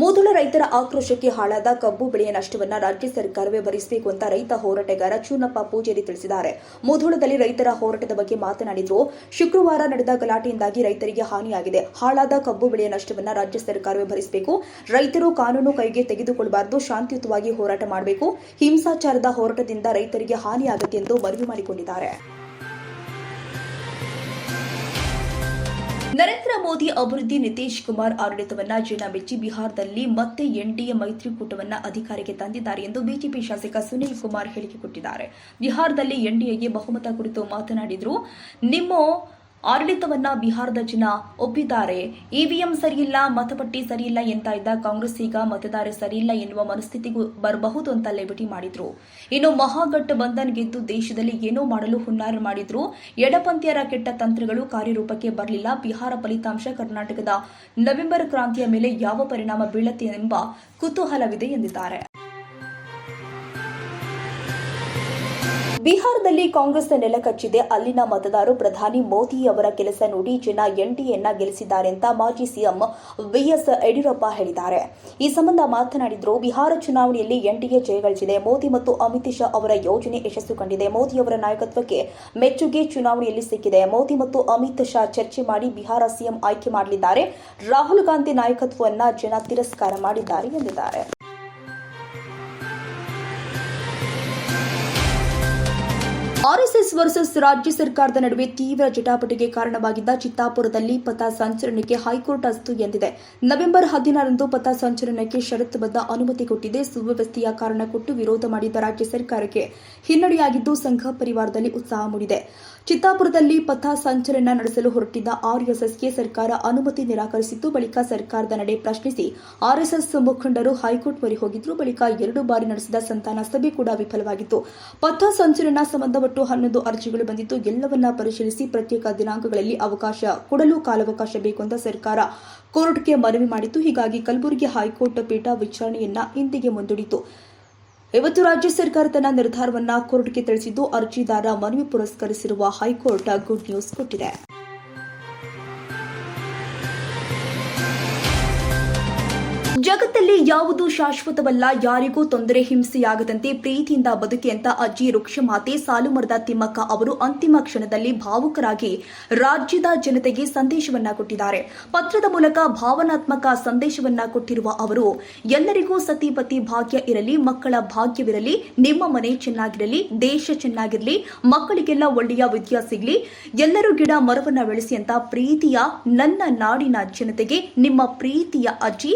ಮೂದುಳ ರೈತರ ಆಕ್ರೋಶಕ್ಕೆ ಹಾಳಾದ ಕಬ್ಬು ಬೆಳೆಯ ನಷ್ಟವನ್ನ ರಾಜ್ಯ ಸರ್ಕಾರವೇ ಭರಿಸಬೇಕು ಅಂತ ರೈತ ಹೋರಾಟಗಾರ ಚೂನಪ್ಪ ಪೂಜಾರಿ ತಿಳಿಸಿದ್ದಾರೆ. ಮೂಧೋಳದಲ್ಲಿ ರೈತರ ಹೋರಾಟದ ಬಗ್ಗೆ ಮಾತನಾಡಿದ್ರು. ಶುಕ್ರವಾರ ನಡೆದ ಗಲಾಟೆಯಿಂದಾಗಿ ರೈತರಿಗೆ ಹಾನಿಯಾಗಿದೆ. ಹಾಳಾದ ಕಬ್ಬು ಬೆಳೆಯ ನಷ್ಟವನ್ನ ರಾಜ್ಯ ಸರ್ಕಾರವೇ ಭರಿಸಬೇಕು. ರೈತರು ಕಾನೂನು ಕೈಗೆ ತೆಗೆದುಕೊಳ್ಳಬಾರದು ಶಾಂತಿಯುತವಾಗಿ ಹೋರಾಟ ಮಾಡಬೇಕು. ಹಿಂಸಾಚಾರದ ಹೋರಾಟದಿಂದ ರೈತರಿಗೆ ಹಾನಿಯಾಗುತ್ತೆ ಎಂದು ಮನವಿ ಮಾಡಿಕೊಂಡಿದ್ದಾರೆ. ನರೇಂದ್ರ ಮೋದಿ ಅಭಿವೃದ್ಧಿ ನಿತೀಶ್ ಕುಮಾರ್ ಆಡಳಿತವನ್ನ ಜನ ಮೆಚ್ಚಿ ಬಿಹಾರದಲ್ಲಿ ಮತ್ತೆ ಎನ್ಡಿಎ ಮೈತ್ರಿಕೂಟವನ್ನ ಅಧಿಕಾರಕ್ಕೆ ತಂದಿದ್ದಾರೆ ಎಂದು ಬಿಜೆಪಿ ಶಾಸಕ ಸುನೀಲ್ ಕುಮಾರ್ ಹೇಳಿಕೆ ಕೊಟ್ಟಿದ್ದಾರೆ. ಬಿಹಾರದಲ್ಲಿ ಎನ್ಡಿಎಗೆ ಬಹುಮತ ಕುರಿತು ಮಾತನಾಡಿದ್ರು, ನಿಮ್ಮ ಆಡಳಿತವನ್ನ ಬಿಹಾರದ ಜನ ಒಪ್ಪಿದ್ದಾರೆ. ಇವಿಎಂ ಸರಿಯಿಲ್ಲ, ಮತಪಟ್ಟಿ ಸರಿಯಿಲ್ಲ ಎಂತ ಇದ್ದ ಕಾಂಗ್ರೆಸ್ ಈಗ ಮತದಾರ ಸರಿಯಿಲ್ಲ ಎನ್ನುವ ಮನಸ್ಥಿತಿಗೂ ಬರಬಹುದು ಅಂತ ಲೇಬಿಟಿ ಮಾಡಿದ್ರು. ಇನ್ನು ಮಹಾಗಠ ಬಂಧನ್ ಗೆದ್ದು ದೇಶದಲ್ಲಿ ಏನೋ ಮಾಡಲು ಹುನ್ನಾರ ಮಾಡಿದ್ರು. ಎಡಪಂಥೀಯರ ಕೆಟ್ಟ ತಂತ್ರಗಳು ಕಾರ್ಯರೂಪಕ್ಕೆ ಬರಲಿಲ್ಲ. ಬಿಹಾರ ಫಲಿತಾಂಶ ಕರ್ನಾಟಕದ ನವೆಂಬರ್ ಕ್ರಾಂತಿಯ ಮೇಲೆ ಯಾವ ಪರಿಣಾಮ ಬೀಳತ್ತೆ ಎಂಬ ಕುತೂಹಲವಿದೆ ಎಂದಿದ್ದಾರೆ. ಬಿಹಾರದಲ್ಲಿ ಕಾಂಗ್ರೆಸ್ ನೆಲ ಕಚ್ಚಿದೆ. ಅಲ್ಲಿನ ಮತದಾರರು ಪ್ರಧಾನಿ ಮೋದಿ ಅವರ ಕೆಲಸ ನೋಡಿ ಜನ ಎನ್ಡಿಎನ್ನ ಗೆಲ್ಲಿಸಿದ್ದಾರೆ ಅಂತ ಮಾಜಿ ಸಿಎಂ ವಿಎಸ್ ಯಡಿಯೂರಪ್ಪ ಹೇಳಿದ್ದಾರೆ. ಈ ಸಂಬಂಧ ಮಾತನಾಡಿದ್ರು, ಬಿಹಾರ ಚುನಾವಣೆಯಲ್ಲಿ ಎನ್ಡಿಎ ಜಯಗಳಿಸಿದೆ ಮೋದಿ ಮತ್ತು ಅಮಿತ್ ಶಾ ಅವರ ಯೋಜನೆ ಯಶಸ್ಸು ಕಂಡಿದೆ. ಮೋದಿ ಅವರ ನಾಯಕತ್ವಕ್ಕೆ ಮೆಚ್ಚುಗೆ ಚುನಾವಣೆಯಲ್ಲಿ ಸಿಕ್ಕಿದೆ. ಮೋದಿ ಮತ್ತು ಅಮಿತ್ ಶಾ ಚರ್ಚೆ ಮಾಡಿ ಬಿಹಾರ ಸಿಎಂ ಆಯ್ಕೆ ಮಾಡಲಿದ್ದಾರೆ. ರಾಹುಲ್ ಗಾಂಧಿ ನಾಯಕತ್ವವನ್ನು ಜನ ತಿರಸ್ಕಾರ ಮಾಡಿದ್ದಾರೆ ಎಂದಿದ್ದಾರೆ. ಆರ್ಎಸ್ಎಸ್ ವರ್ಸಸ್ ರಾಜ್ಯ ಸರ್ಕಾರದ ನಡುವೆ ತೀವ್ರ ಜಟಾಪಟಿಗೆ ಕಾರಣವಾಗಿದ್ದ ಚಿತ್ತಾಪುರದಲ್ಲಿ ಪಥ ಸಂಚಲನಕ್ಕೆ ಹೈಕೋರ್ಟ್ ಅಸ್ತು ಎಂದಿದೆ. ನವೆಂಬರ್ ಹದಿನಾರರಂದು ಪಥ ಸಂಚಲನಕ್ಕೆ ಷರತ್ತುಬದ್ಧ ಅನುಮತಿ ಕೊಟ್ಟಿದೆ. ಸುವ್ಯವಸ್ಥೆಯ ಕಾರಣ ಕೊಟ್ಟು ವಿರೋಧ ಮಾಡಿದ್ದ ರಾಜ್ಯ ಸರ್ಕಾರಕ್ಕೆ ಹಿನ್ನಡೆಯಾಗಿದ್ದು ಸಂಘ ಪರಿವಾರದಲ್ಲಿ ಉತ್ಸಾಹ ಮೂಡಿದೆ. ಚಿತ್ತಾಪುರದಲ್ಲಿ ಪಥ ಸಂಚಲನ ನಡೆಸಲು ಹೊರಟಿದ್ದ ಆರ್ಎಸ್ಎಸ್ಗೆ ಸರ್ಕಾರ ಅನುಮತಿ ನಿರಾಕರಿಸಿದ್ದು ಬಳಿಕ ಸರ್ಕಾರದ ನಡೆ ಪ್ರಶ್ನಿಸಿ ಆರ್ಎಸ್ಎಸ್ ಮುಖಂಡರು ಹೈಕೋರ್ಟ್ ಮೊರೆ ಹೋಗಿದ್ದರು ಬಳಿಕ ಎರಡು ಬಾರಿ ನಡೆಸಿದ ಸಂತಾನ ಸಭೆ ಕೂಡ ವಿಫಲವಾಗಿತ್ತು. ಪಥ ಸಂಚಲನ ಸಂಬಂಧ ಒಟ್ಟು ಹನ್ನೊಂದು ಅರ್ಜಿಗಳು ಬಂದಿದ್ದು, ಎಲ್ಲವನ್ನ ಪರಿಶೀಲಿಸಿ ಪ್ರತ್ಯೇಕ ದಿನಾಂಕಗಳಲ್ಲಿ ಅವಕಾಶ ಕೊಡಲು ಕಾಲಾವಕಾಶ ಬೇಕು ಅಂತ ಸರ್ಕಾರ ಕೋರ್ಟ್ಗೆ ಮನವಿ ಮಾಡಿತ್ತು. ಹೀಗಾಗಿ ಕಲಬುರಗಿ ಹೈಕೋರ್ಟ್ ಪೀಠ ವಿಚಾರಣೆಯನ್ನ ಇಂದಿಗೆ ಮುಂದೂಡಿತು ಇವತ್ತು ರಾಜ್ಯ ಸರ್ಕಾರ ತನ್ನ ನಿರ್ಧಾರವನ್ನ ಕೋರ್ಟ್ಗೆ ತಿಳಿಸಿದ್ದು, ಅರ್ಜಿದಾರ ಮನವಿ ಪುರಸ್ಕರಿಸಿರುವ ಹೈಕೋರ್ಟ್ ಗುಡ್ ನ್ಯೂಸ್ ಕೊಟ್ಟಿದೆ. ಜಗತ್ತಲ್ಲಿ ಯಾವುದು ಶಾಶ್ವತವಲ್ಲ, ಯಾರಿಗೂ ತೊಂದರೆ ಹಿಂಸೆಯಾಗದಂತೆ ಪ್ರೀತಿಯಿಂದ ಬದುಕಿ ಅಂತ ಅಜ್ಜಿ ರುಕ್ಷಮಾತೆ ಸಾಲುಮರದ ತಿಮ್ಮಕ್ಕ ಅವರು ಅಂತಿಮ ಕ್ಷಣದಲ್ಲಿ ಭಾವುಕರಾಗಿ ರಾಜ್ಯದ ಜನತೆಗೆ ಸಂದೇಶವನ್ನ ಕೊಟ್ಟಿದ್ದಾರೆ. ಪತ್ರದ ಮೂಲಕ ಭಾವನಾತ್ಮಕ ಸಂದೇಶವನ್ನ ಕೊಟ್ಟಿರುವ ಅವರು, ಎಲ್ಲರಿಗೂ ಸತಿಪತಿ ಭಾಗ್ಯ ಇರಲಿ, ಮಕ್ಕಳ ಭಾಗ್ಯವಿರಲಿ, ನಿಮ್ಮ ಮನೆ ಚೆನ್ನಾಗಿರಲಿ, ದೇಶ ಚೆನ್ನಾಗಿರಲಿ, ಮಕ್ಕಳಿಗೆಲ್ಲ ಒಳ್ಳೆಯ ವಿದ್ಯಾ ಸಿಗಲಿ, ಎಲ್ಲರೂ ಗಿಡ ಮರವನ್ನ ಬೆಳೆಸಿ ಅಂತ ಪ್ರೀತಿಯ ನನ್ನ ನಾಡಿನ ಜನತೆಗೆ ನಿಮ್ಮ ಪ್ರೀತಿಯ ಅಜ್ಜಿ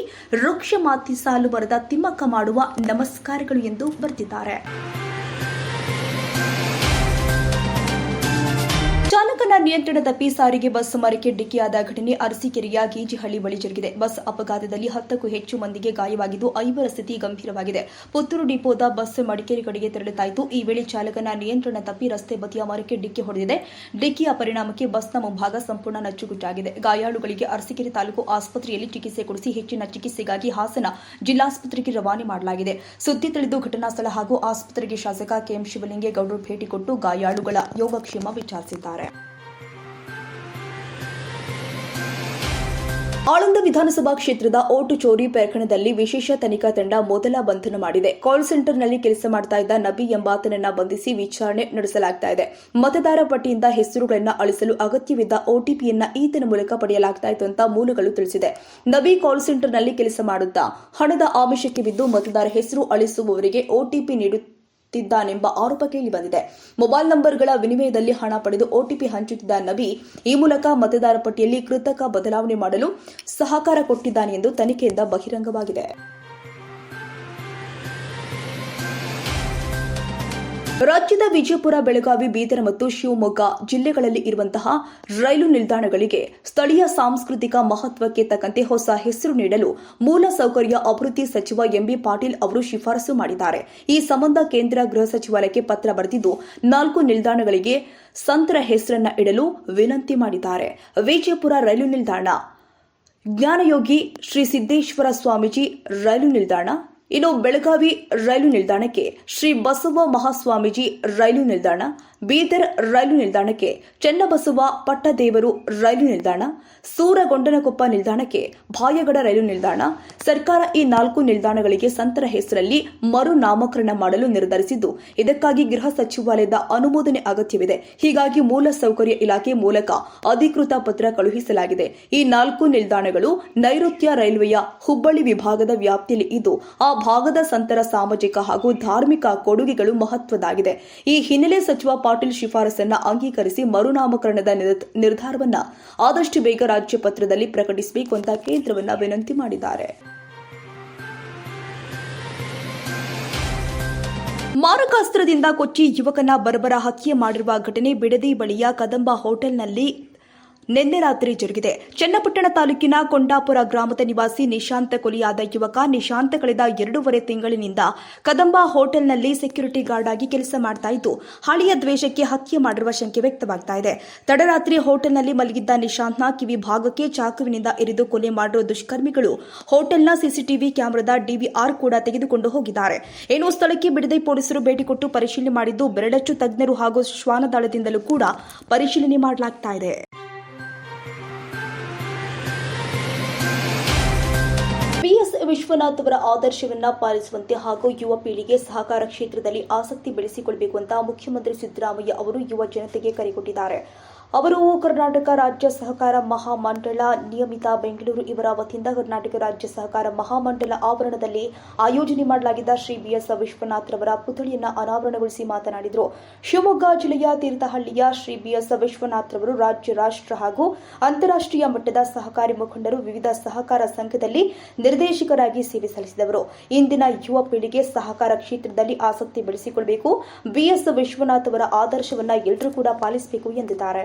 ವೃಕ್ಷ ಮಾತಿ ಸಾಲು ಬರದ ತಿಮ್ಮಕ್ಕ ಮಾಡುವ ನಮಸ್ಕಾರಗಳು ಎಂದು ಬರೆದಿದ್ದಾರೆ. ನಿಯಂತ್ರಣ ತಪ್ಪಿ ಸಾರಿಗೆ ಬಸ್ ಮರಕ್ಕೆ ಡಿಕ್ಕಿಯಾದ ಘಟನೆ ಅರಸೀಕೆರೆಯ ಗೀಜಿಹಳ್ಳಿ ಬಳಿ ಜರುಗಿದೆ. ಬಸ್ ಅಪಘಾತದಲ್ಲಿ ಹತ್ತಕ್ಕೂ ಹೆಚ್ಚು ಮಂದಿಗೆ ಗಾಯವಾಗಿದ್ದು ಐವರ ಸ್ಥಿತಿ ಗಂಭೀರವಾಗಿದೆ. ಪುತ್ತೂರು ಡಿಪೋದ ಬಸ್ ಮಡಿಕೇರಿ ಕಡೆಗೆ ತೆರಳುತ್ತಾಯಿತು. ಈ ವೇಳೆ ಚಾಲಕನ ನಿಯಂತ್ರಣ ತಪ್ಪಿ ರಸ್ತೆ ಬದಿಯ ಮರಕ್ಕೆ ಡಿಕ್ಕಿ ಹೊಡೆದಿದೆ. ಡಿಕ್ಕಿಯ ಪರಿಣಾಮಕ್ಕೆ ಬಸ್ನ ಮುಂಭಾಗ ಸಂಪೂರ್ಣ ನಚ್ಚುಗುಟ್ಟಾಗಿದೆ ಗಾಯಾಳುಗಳಿಗೆ ಅರಸೀಕೆರೆ ತಾಲೂಕು ಆಸ್ಪತ್ರೆಯಲ್ಲಿ ಚಿಕಿತ್ಸೆ ಕೊಡಿಸಿ ಹೆಚ್ಚಿನ ಚಿಕಿತ್ಸೆಗಾಗಿ ಹಾಸನ ಜಿಲ್ಲಾಸ್ಪತ್ರೆಗೆ ರವಾನೆ ಮಾಡಲಾಗಿದೆ. ಸುದ್ದಿ ತಿಳಿದು ಘಟನಾ ಸ್ಥಳ ಹಾಗೂ ಆಸ್ಪತ್ರೆಗೆ ಶಾಸಕ ಕೆಎಂ ಶಿವಲಿಂಗೇಗೌಡರು ಭೇಟಿ ಕೊಟ್ಟು ಗಾಯಾಳುಗಳ ಯೋಗಕ್ಷೇಮ ವಿಚಾರಿಸಿದ್ದಾರೆ. ಆಳಂದ ವಿಧಾನಸಭಾ ಕ್ಷೇತ್ರದ ಓಟು ಚೋರಿ ಪ್ರಕರಣದಲ್ಲಿ ವಿಶೇಷ ತನಿಖಾ ತಂಡ ಮೊದಲ ಬಂಧನ ಮಾಡಿದೆ. ಕಾಲ್ ಸೆಂಟರ್ನಲ್ಲಿ ಕೆಲಸ ಮಾಡ್ತಾ ಇದ್ದ ನಬಿ ಎಂಬಾತನನ್ನ ಬಂಧಿಸಿ ವಿಚಾರಣೆ ನಡೆಸಲಾಗ್ತಾ ಇದೆ. ಮತದಾರ ಪಟ್ಟಿಯಿಂದ ಹೆಸರುಗಳನ್ನು ಅಳಿಸಲು ಅಗತ್ಯವಿದ್ದ ಒಟಿಪಿಯನ್ನ ಈತನ ಮೂಲಕ ಪಡೆಯಲಾಗ್ತಾ ಇತ್ತು ಅಂತ ಮೂಲಗಳು ತಿಳಿಸಿದೆ. ನಬಿ ಕಾಲ್ ಸೆಂಟರ್ನಲ್ಲಿ ಕೆಲಸ ಮಾಡುತ್ತಾ ಹಣದ ಆಮಿಷಕ್ಕೆ ಬಿದ್ದು ಮತದಾರ ಹೆಸರು ಅಳಿಸುವವರಿಗೆ ಒಟಿಪಿ ನೀಡುತ್ತ ತಿದ್ದಾನೆಂಬ ಆರೋಪ ಕೇಳಿಬಂದಿದೆ ಮೊಬೈಲ್ ನಂಬರ್ಗಳ ವಿನಿಮಯದಲ್ಲಿ ಹಣ ಪಡೆದು ಒಟಿಪಿ ಹಂಚುತ್ತಿದ್ದ ನಬಿ ಈ ಮೂಲಕ ಮತದಾರ ಪಟ್ಟಿಯಲ್ಲಿ ಕೃತಕ ಬದಲಾವಣೆ ಮಾಡಲು ಸಹಕಾರ ಕೊಟ್ಟಿದ್ದಾನೆ ಎಂದು ತನಿಖೆಯಿಂದ ಬಹಿರಂಗವಾಗಿದೆ. ರಾಜ್ಯದ ವಿಜಯಪುರ, ಬೆಳಗಾವಿ, ಬೀದರ್ ಮತ್ತು ಶಿವಮೊಗ್ಗ ಜಿಲ್ಲೆಗಳಲ್ಲಿ ಇರುವಂತಹ ರೈಲು ನಿಲ್ದಾಣಗಳಿಗೆ ಸ್ಥಳೀಯ ಸಾಂಸ್ಕೃತಿಕ ಮಹತ್ವಕ್ಕೆ ತಕ್ಕಂತೆ ಹೊಸ ಹೆಸರು ನೀಡಲು ಮೂಲ ಸೌಕರ್ಯ ಅಭಿವೃದ್ಧಿ ಸಚಿವ ಎಂಬಿ ಪಾಟೀಲ್ ಅವರು ಶಿಫಾರಸು ಮಾಡಿದ್ದಾರೆ. ಈ ಸಂಬಂಧ ಕೇಂದ್ರ ಗೃಹ ಸಚಿವಾಲಯಕ್ಕೆ ಪತ್ರ ಬರೆದಿದ್ದು, ನಾಲ್ಕು ನಿಲ್ದಾಣಗಳಿಗೆ ಸಂತರ ಹೆಸರನ್ನ ಇಡಲು ವಿನಂತಿ ಮಾಡಿದ್ದಾರೆ. ವಿಜಯಪುರ ರೈಲು ನಿಲ್ದಾಣ, ಜ್ಞಾನಯೋಗಿ ಶ್ರೀ ಸಿದ್ದೇಶ್ವರ ಸ್ವಾಮೀಜಿ ರೈಲು ನಿಲ್ದಾಣ ಇನ್ನು ಬೆಳಗಾವಿ ರೈಲು ನಿಲ್ದಾಣಕ್ಕೆ ಶ್ರೀ ಬಸವ ಮಹಾಸ್ವಾಮೀಜಿ ರೈಲು ನಿಲ್ದಾಣ, ಬೀದರ್ ರೈಲು ನಿಲ್ದಾಣಕ್ಕೆ ಚನ್ನಬಸವ ಪಟ್ಟದೇವರು ರೈಲು ನಿಲ್ದಾಣ, ಸೂರಗೊಂಡನಕೊಪ್ಪ ನಿಲ್ದಾಣಕ್ಕೆ ಭಾಯಗಡ ರೈಲು ನಿಲ್ದಾಣ, ಸರ್ಕಾರ ಈ ನಾಲ್ಕು ನಿಲ್ದಾಣಗಳಿಗೆ ಸಂತರ ಹೆಸರಲ್ಲಿ ಮರು ನಾಮಕರಣ ಮಾಡಲು ನಿರ್ಧರಿಸಿದ್ದು, ಇದಕ್ಕಾಗಿ ಗೃಹ ಸಚಿವಾಲಯದ ಅನುಮೋದನೆ ಅಗತ್ಯವಿದೆ. ಹೀಗಾಗಿ ಮೂಲ ಸೌಕರ್ಯ ಇಲಾಖೆ ಮೂಲಕ ಅಧಿಕೃತ ಪತ್ರ ಕಳುಹಿಸಲಾಗಿದೆ. ಈ ನಾಲ್ಕು ನಿಲ್ದಾಣಗಳು ನೈಋತ್ಯ ರೈಲ್ವೆಯ ಹುಬ್ಬಳ್ಳಿ ವಿಭಾಗದ ವ್ಯಾಪ್ತಿಯಲ್ಲಿ ಇದ್ದು, ಆ ಭಾಗದ ಸಂತರ ಸಾಮಾಜಿಕ ಹಾಗೂ ಧಾರ್ಮಿಕ ಕೊಡುಗೆಗಳು ಮಹತ್ವದಾಗಿದೆ ಈ ಹಿನ್ನೆಲೆ ಸಚಿವ ಪಾಟೀಲ್ ಶಿಫಾರಸನ್ನ ಅಂಗೀಕರಿಸಿ ಮರುನಾಮಕರಣದ ನಿರ್- ನಿರ್ಧಾರವನ್ನ ಆದಷ್ಟು ಬೇಗ ರಾಜ್ಯ ಪತ್ರದಲ್ಲಿ ಪ್ರಕಟಿಸಬೇಕು ಅಂತ ಕೇಂದ್ರವನ್ನ ವಿನಂತಿ ಮಾಡಿದ್ದಾರೆ. ಮಾರಕಾಸ್ತ್ರದಿಂದ ಕೊಚ್ಚಿ ಯುವಕನ ಬರ್ಬರ ಹತ್ಯೆ ಮಾಡಿರುವ ಘಟನೆ ಬಿಡದಿ ಬಳಿಯ ಕದಂಬ ಹೋಟೆಲ್ನಲ್ಲಿ ನಿನ್ನೆ ರಾತ್ರಿ ಜರುಗಿದೆ. ಚನ್ನಪಟ್ಟಣ ತಾಲೂಕಿನ ಕೊಂಡಾಪುರ ಗ್ರಾಮದ ನಿವಾಸಿ ನಿಶಾಂತ ಕೊಲೆಯಾದ ಯುವಕ ನಿಶಾಂತ ಕಳೆದ ಎರಡೂವರೆ ತಿಂಗಳಿನಿಂದ ಕದಂಬ ಹೋಟೆಲ್ನಲ್ಲಿ ಸೆಕ್ಯೂರಿಟಿ ಗಾರ್ಡ್ ಆಗಿ ಕೆಲಸ ಮಾಡ್ತಾ ಇದ್ದು, ಹಳೆಯ ದ್ವೇಷಕ್ಕೆ ಹತ್ಯೆ ಮಾಡಿರುವ ಶಂಕೆ ವ್ಯಕ್ತವಾಗ್ತಾ ಇದೆ. ತಡರಾತ್ರಿ ಹೋಟೆಲ್ನಲ್ಲಿ ಮಲಗಿದ್ದ ನಿಶಾಂತ್ನ ಕಿವಿ ಭಾಗಕ್ಕೆ ಚಾಕುವಿನಿಂದ ಇರಿದು ಕೊಲೆ ಮಾಡಿರುವ ದುಷ್ಕರ್ಮಿಗಳು ಹೋಟೆಲ್ನ ಸಿಸಿಟಿವಿ ಕ್ಯಾಮೆರಾದ ಡಿವಿಆರ್ ಕೂಡ ತೆಗೆದುಕೊಂಡು ಹೋಗಿದ್ದಾರೆ. ಏನು ಸ್ಥಳಕ್ಕೆ ಬಿಡದೆ ಪೊಲೀಸರು ಭೇಟಿ ಕೊಟ್ಟು ಪರಿಶೀಲನೆ ಮಾಡಿದ್ದು, ಬೆರಳಚ್ಚು ತಜ್ಞರು ಹಾಗೂ ಶ್ವಾನದಳದಿಂದಲೂ ಕೂಡ ಪರಿಶೀಲನೆ ಮಾಡಲಾಗ್ತಾ ಇದೆ. ವಿಶ್ವನಾಥ್ ಅವರ ಆದರ್ಶವನ್ನ ಪಾಲಿಸುವಂತೆ ಹಾಗೂ ಯುವ ಪೀಳಿಗೆ ಸಹಕಾರ ಕ್ಷೇತ್ರದಲ್ಲಿ ಆಸಕ್ತಿ ಬೆಳೆಸಿಕೊಳ್ಳಬೇಕು ಅಂತ ಮುಖ್ಯಮಂತ್ರಿ ಸಿದ್ದರಾಮಯ್ಯ ಅವರು ಯುವ ಜನತೆಗೆ ಕರೆ ಕೊಟ್ಟಿದ್ದಾರೆ. ಅವರು ಕರ್ನಾಟಕ ರಾಜ್ಯ ಸಹಕಾರ ಮಹಾಮಂಡಳ, ನಿಯಮಿತ ಬೆಂಗಳೂರು ಇವರ ವತಿಯಿಂದ ಕರ್ನಾಟಕ ರಾಜ್ಯ ಸಹಕಾರ ಮಹಾಮಂಡಳ ಆವರಣದಲ್ಲಿ ಆಯೋಜನೆ ಮಾಡಲಾಗಿದ್ದ ಶ್ರೀ ಬಿಎಸ್ ವಿಶ್ವನಾಥ್ ರವರ ಪುತ್ಥಳಿಯನ್ನು ಅನಾವರಣಗೊಳಿಸಿ ಮಾತನಾಡಿದರು. ಶಿವಮೊಗ್ಗ ಜಿಲ್ಲೆಯ ತೀರ್ಥಹಳ್ಳಿಯ ಶ್ರೀ ಬಿಎಸ್ ವಿಶ್ವನಾಥ್ ರವರು ರಾಜ್ಯ, ರಾಷ್ಟ್ರ ಹಾಗೂ ಅಂತಾರಾಷ್ಟ್ರೀಯ ಮಟ್ಟದ ಸಹಕಾರಿ ಮುಖಂಡರು ವಿವಿಧ ಸಹಕಾರ ಸಂಘದಲ್ಲಿ ನಿರ್ದೇಶಕರಾಗಿ ಸೇವೆ ಸಲ್ಲಿಸಿದವರು. ಇಂದಿನ ಯುವ ಪೀಳಿಗೆ ಸಹಕಾರ ಕ್ಷೇತ್ರದಲ್ಲಿ ಆಸಕ್ತಿ ಬೆಳೆಸಿಕೊಳ್ಳಬೇಕು ಬಿಎಸ್ ವಿಶ್ವನಾಥ್ ಅವರ ಆದರ್ಶವನ್ನು ಎಲ್ಲರೂ ಕೂಡ ಪಾಲಿಸಬೇಕು ಎಂದಿದ್ದಾರೆ.